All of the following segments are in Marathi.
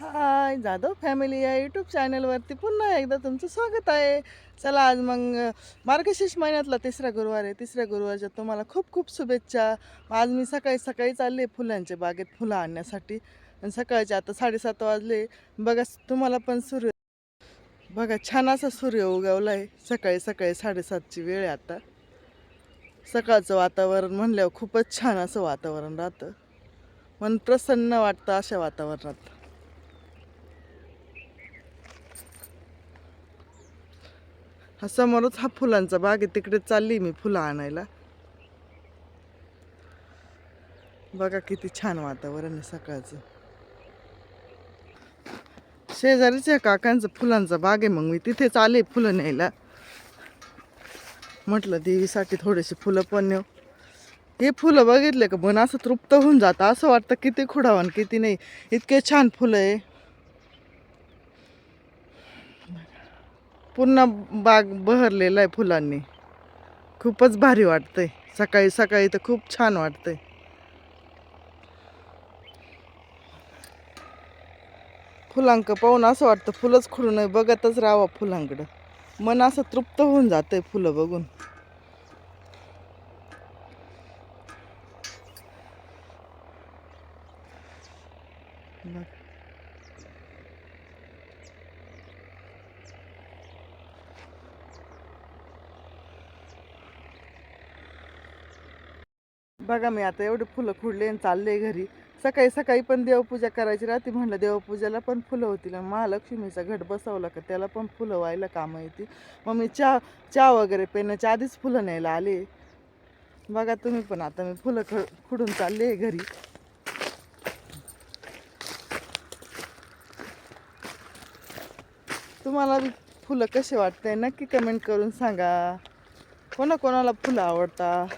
हाय जाधव फॅमिली या यूट्यूब चॅनलवरती पुन्हा एकदा तुमचं स्वागत आहे. चला आज मग मार्गशीर्ष महिन्यातला तिसरा गुरुवार आहे. तिसऱ्या गुरुवारच्या तुम्हाला खूप खूप शुभेच्छा. आज मी सकाळी सकाळी चालले फुलांच्या बागेत फुलं आणण्यासाठी. आणि सकाळचे आता साडेसात वाजले. बघा तुम्हाला पण सूर्य बघा छान असा सूर्य उगवला आहे सकाळी सकाळी साडेसातची वेळ आहे आता. सकाळचं वातावरण म्हणल्यावर खूपच छान असं वातावरण राहतं. मन प्रसन्न वाटतं अशा वातावरणात. हा समोरच हा फुलांचा बाग आहे. तिकडे चालली मी फुलं आणायला. बघा किती छान वातावरण आहे सकाळचं. शेजारीच आहे काकांचं फुलांचा बाग आहे. मग मी तिथेच आले फुलं न्यायला. म्हटलं देवीसाठी थोडेसे फुलं पण नेऊ. हे फुलं बघितले का मन असं तृप्त होऊन जातं. असं वाटतं किती खुडावं आणि किती नाही. इतके छान फुलं आहे. पूर्ण बाग बहरलेला आहे फुलांनी. खूपच भारी वाटतंय. सकाळी सकाळी तर खूप छान वाटतंय. फुलांक पाहून असं वाटतं फुलंच खुडू नये बघतच राहावं फुलांकडं. मन असं तृप्त होऊन जातंय फुलं बघून. बघ. बघा मी आता एवढे फुलं खुडले आणि चालले घरी. सकाळी सकाळी पण देवपूजा करायची राहते म्हणलं देवपूजेला पण फुलं होतील. महालक्ष्मीचा घट बसवला का त्याला पण फुलं व्हायला कामं येतील. मग मी चहा चहा वगैरे पेण्याच्या आधीच फुलं न्यायला आले. बघा तुम्ही पण आता मी फुलं ख खुडून चालले घरी. तुम्हाला फुलं कसे वाटते नक्की कमेंट करून सांगा. कोणा कोणाला फुलं आवडतात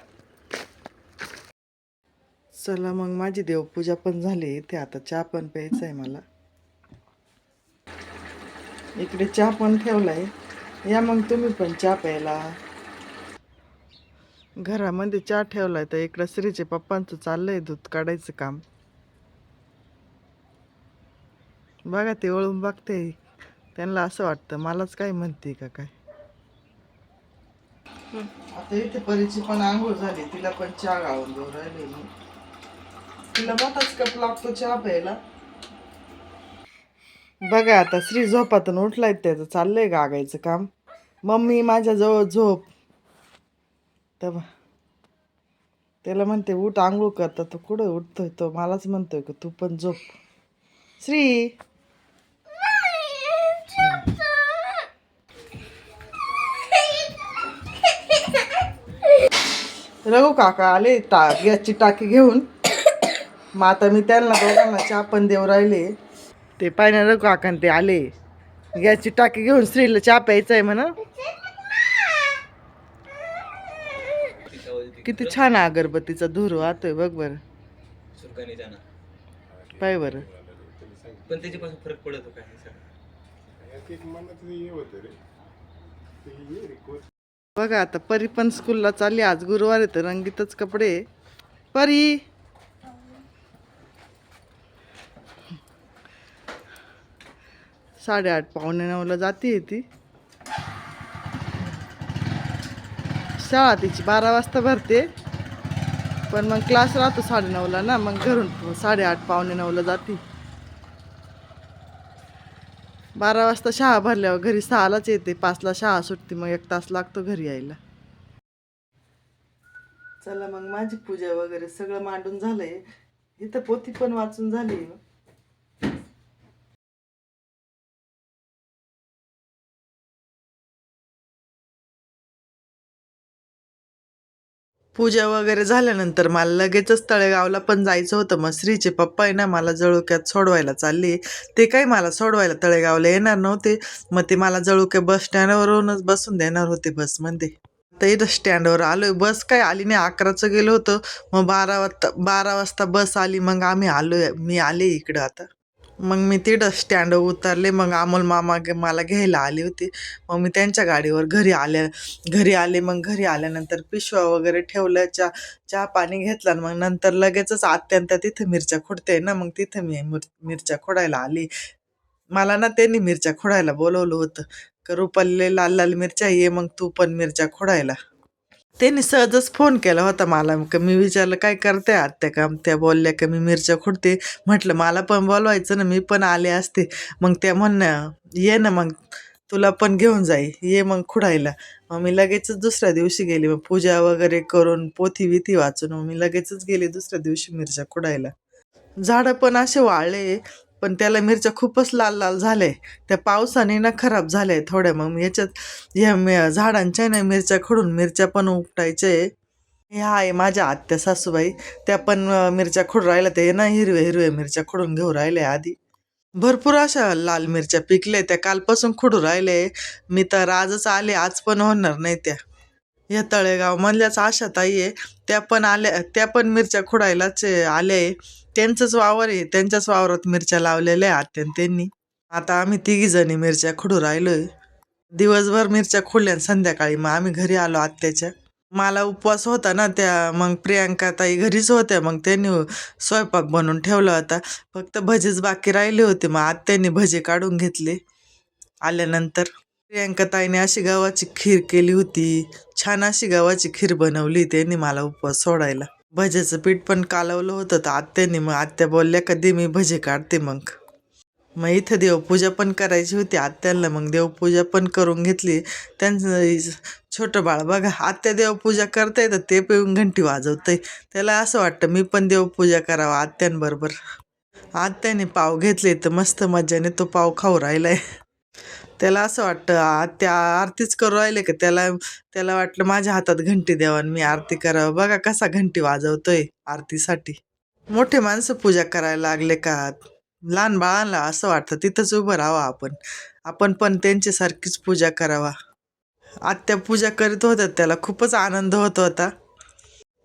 चला मग माझी देवपूजा पण झाली. ते आता चहा पण प्यायचा आहे मला. इकडे चहा पण ठेवलाय. या मग तुम्ही पण चहा प्यायला. घरामध्ये चहा ठेवलाय तर इकडं श्रीचे पप्पांचं चाललंय दूध काढायचं काम. बघा ते ओळून बघते. त्यांना असं वाटतं मलाच काय म्हणते का काय? आता इथे परीची पण आंघोळ झाली. तिला पण चहा गाळून देऊ राहिले तिला मोठाच कप लागतो चहा प्यायला? बघा आता श्री झोपातून उठलाय त्याचं चाललंय गागायचं काम. मम्मी माझ्या जवळ झोप. तर त्याला म्हणते उठ आंघोळ करता तो कुठं उठतोय? तो मलाच म्हणतोय का तू पण झोप. श्री! रघु काका आले टा गॅसची टाकी घेऊन. मग आता मी त्यांना दोघांना चहा पण देऊ राहिले. ते पाहिजे रघु काका ते आले. गॅसची टाकी घेऊन स्त्रीला चहा प्यायचा आहे म्हणा. किती छान आहे अगरबत्तीचा धूर वाहतोय बघ बरं. सुरकाने पाय बरं. पण त्याच्यापासून फरक पडतो काय बघा आता परी पण स्कूलला चालली. आज गुरुवार आहे तर रंगीतच कपडे. आहे. परी! साडेआठ पावणे नऊला जाते ती. शाळा तिची बारा वाजता भरते. पण मग क्लास राहतो साडेनऊला ना मग घरून साडेआठ पावणे नऊला जाते. बारा वाजता शाळा भरल्यावर घरी सहालाच येते पाचला शाळा सुटते मग एक तास लागतो घरी यायला. चला मग माझी पूजा वगैरे सगळं मांडून झालंय. इथं पोथी पण वाचून झाली. पूजा वगैरे झाल्यानंतर मला लगेचच तळेगावला पण जायचं होतं. मग श्रीचे पप्पा आहे ना मला जळुक्यात सोडवायला चालले. ते काही मला सोडवायला तळेगावला येणार नव्हते. मग ते मला जळुक्या बस स्टँडवरूनच बसून देणार होते बसमध्ये तर इथं स्टँडवर आहे बस काय आली नाही. अकराचं गेलो होतं. मग बारा वाजता बारा वाजता बस आली. मग आम्ही आलो मी आले इकडं आता. मग मी तिथं स्टँड उतरले. मग अमोल मामा गे- मला घ्यायला आली होती. मग मी त्यांच्या गाडीवर घरी आल्या घरी आले मग घरी आल्यानंतर पिशव्या वगैरे ठेवल्या. चा चहा पाणी घेतला आणि मग नंतर लगेचच आत्यांत तिथं मिरच्या खोडते ना मग तिथं मी मिर- मिरच्या खोडायला आली. मला ना त्यांनी मिरच्या खोडायला बोलवलं होतं. का रुपाले लाल लाल मिरच्या ये मग तू पण मिरच्या खोडायला. त्यांनी सहजच फोन केला होता मला का मी विचारलं काय करते आत्या काम त्या बोलल्या का मी मिरच्या खुडते. म्हटलं मला पण बोलवायचं ना मी पण आले असते. मग त्या म्हणणं ये ना मग तुला पण घेऊन जाई ये मग खुडायला. मग मी लगेचच दुसऱ्या दिवशी गेली मग पूजा वगैरे करून पोथी विथी वाचून मग मी लगेचच गेली दुसऱ्या दिवशी मिरच्या खुडायला. झाडं पण असे वाळले पण त्याला मिरच्या खूपच लाल लाल झाले. त्या पावसाने ना खराब झाले थोड्या मग याच्यात ह्या झाडांच्या ना मिरच्या खडून मिरच्या पण उपटायच्या आहे ह्या आहे माझ्या आत्या सासूबाई. त्या पण मिरच्या खोडून राहिल्या. ते ना हिरवे हिरवे मिरच्या खोडून घेऊन राहिल्या आधी. भरपूर अशा लाल मिरच्या पिकले. त्या कालपासून खुडू राहिले. मी तर आजच आले. आज पण होणार नाही त्या. या तळेगाव मधल्याच आशा ताई आहे. त्या पण आल्या त्या पण मिरच्या खुडायलाच आल्या आहे त्यांचंच वावर आहे त्यांच्याच वावरात मिरच्या लावलेल्या आहेत त्यांनी. आता आम्ही तिघी जणी मिरच्या खुडू राहिलोय. दिवसभर मिरच्या खुडल्या संध्याकाळी मग आम्ही घरी आलो आत्याच्या. मला उपवास होता ना त्या मग प्रियांका ताई घरीच होत्या मग त्यांनी स्वयंपाक बनवून ठेवला होता. फक्त भजीच बाकी राहिले होते मग आत्याने भजे काढून घेतले आल्यानंतर. प्रियांका ताईने अशी गावाची खीर केली होती छान अशी गावाची खीर बनवली त्यांनी मला उपवास सोडायला. भज्याचं पीठ पण कालवलं होतं तर आत्याने मग आत्या बोलल्या कधी मी भजे काढते मग? मग इथं देवपूजा पण करायची होती. आत्याला मग देवपूजा पण करून घेतली. त्यांचं छोटं बाळ बघा आत्या देवपूजा करताय तर ते पिऊन घंटी वाजवतंय. त्याला असं वाटतं मी पण देवपूजा करावं आत्यांबरोबर. आत्याने पाव घेतले तर मस्त मज्जाने तो पाव खाऊ राहिलाय. त्याला असं वाटतं आत्या आरतीच करू राहिले का? त्याला त्याला वाटलं माझ्या हातात घंटी द्यावं आणि मी आरती करावं. बघा कसा घंटी वाजवतोय आरतीसाठी. मोठे माणसं पूजा करायला लागले का? लहान बाळांना असं वाटतं तिथंच उभं राहावं आपण. आपण पण त्यांच्यासारखीच पूजा करावा. आत्या पूजा करीत होत्या त्याला खूपच आनंद होत होता.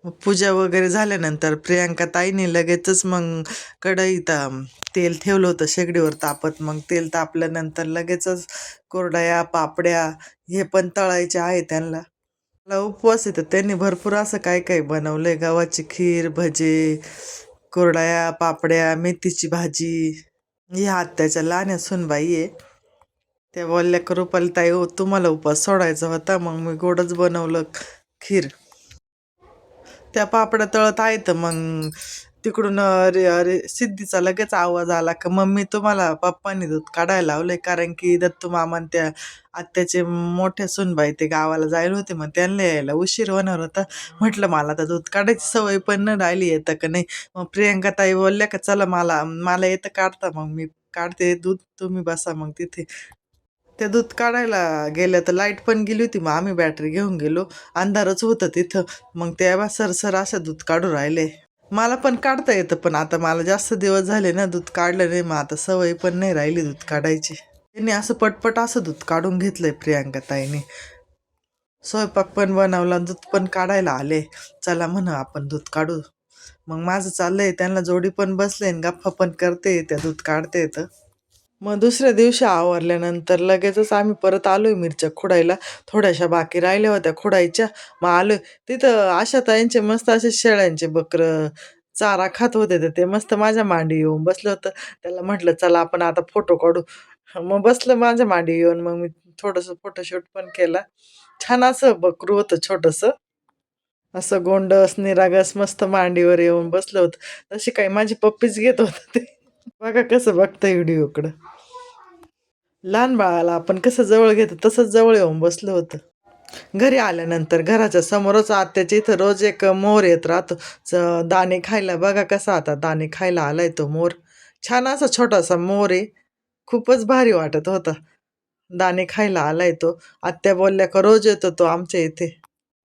मग पूजा वगैरे झाल्यानंतर प्रियांका ताईने लगेचच मग कढईत तेल ठेवलं होतं शेगडीवर तापत. मग तेल तापल्यानंतर लगेचच कोरड्या पापड्या हे पण तळायचे आहे त्यांना. मला उपवास येतं त्यांनी भरपूर असं काय काय बनवलंय? गव्हाची खीर भजे कोरड्या पापड्या मेथीची भाजी. ही आत्याच्या लहान्या सुनबाई आहे. त्या बोलल्या करू ताई हो तुम्हाला उपवास सोडायचा होता. मग मी गोडच बनवलं खीर. त्या पापड्या तळत आहेत मग तिकडून अरे अरे सिद्धीचा लगेच आवाज आला का मम्मी तुम्हाला पप्पांनी दूध काढायला आहे कारण की दत्तू मामान त्या आत्याचे मोठ्या सुनबाई ते गावाला जायला होते मग त्यांना यायला उशीर होणार होता. म्हटलं मला तर दूध काढायची सवय पण न राहिली येतं का नाही? मग प्रियंका ताई बोलल्या का चला मला मला येतं काढता मग मी काढते दूध तुम्ही बसा मग तिथे. ते दूध काढायला गेल्या तर लाइट पण गेली होती मग आम्ही बॅटरी घेऊन गेलो. अंधारच होतं तिथं. मग ते बा सरसर असं दूध काढू राहिले. मला पण काढता येतं पण आता मला जास्त दिवस झाले ना दूध काढलं नाही मग आता सवय पण नाही राहिली दूध काढायची. त्यांनी असं पटपट असं दूध काढून घेतलंय प्रियांका ताईने. स्वयंपाक पण बनवला दूध पण काढायला आले. चला म्हणा आपण दूध काढू. मग माझं चाललंय त्यांना जोडी पण बसले आणि गप्पा पण करते त्या दूध काढते तर मग दुसऱ्या दिवशी आवरल्यानंतर लगेचच आम्ही परत आलोय मिरच्या खुडायला. थोड्याशा बाकी राहिल्या होत्या खुडायच्या. मग आलोय. तिथं आशा ताईंचे मस्त असे शेळ्यांचे बकरं चारा खात होते तर ते मस्त माझ्या मांडी येऊन बसलं होतं. त्याला म्हटलं चला आपण आता फोटो काढू. मग बसलं माझ्या मांडी येऊन. मग मी थोडंसं फोटोशूट पण केला. छान असं बकरू होतं छोटंसं. असं गोंडस निरागस मस्त मांडीवर येऊन बसलं होतं. तशी काही माझी पप्पीच घेत होतं. ते बघा कसं बघतं व्हिडिओकडं लहान बाळाला आपण कसं जवळ घेतो तसंच जवळ येऊन बसलं होतं. घरी आल्यानंतर घराच्या समोरच आत्याच्या इथं रोज एक मोर येत राहतो. दाणे खायला बघा कसा आता दाणे खायला आलाय तो मोर. छान असा छोटासा मोर आहे. खूपच भारी वाटत होता. दाणे खायला आलाय तो. आत्या बोलल्या का रोज येतो तो आमच्या इथे.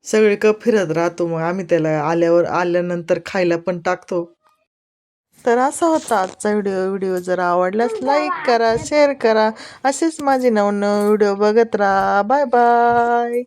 सगळीकडं फिरत राहतो मग आम्ही त्याला आल्यावर आल्यानंतर खायला पण टाकतो. तर असा होता. आजचा व्हिडिओ व्हिडिओ जर आवडल्यास लाईक करा शेअर करा. असेच माझे नवनव व्हिडिओ बघत राहा. Bye bye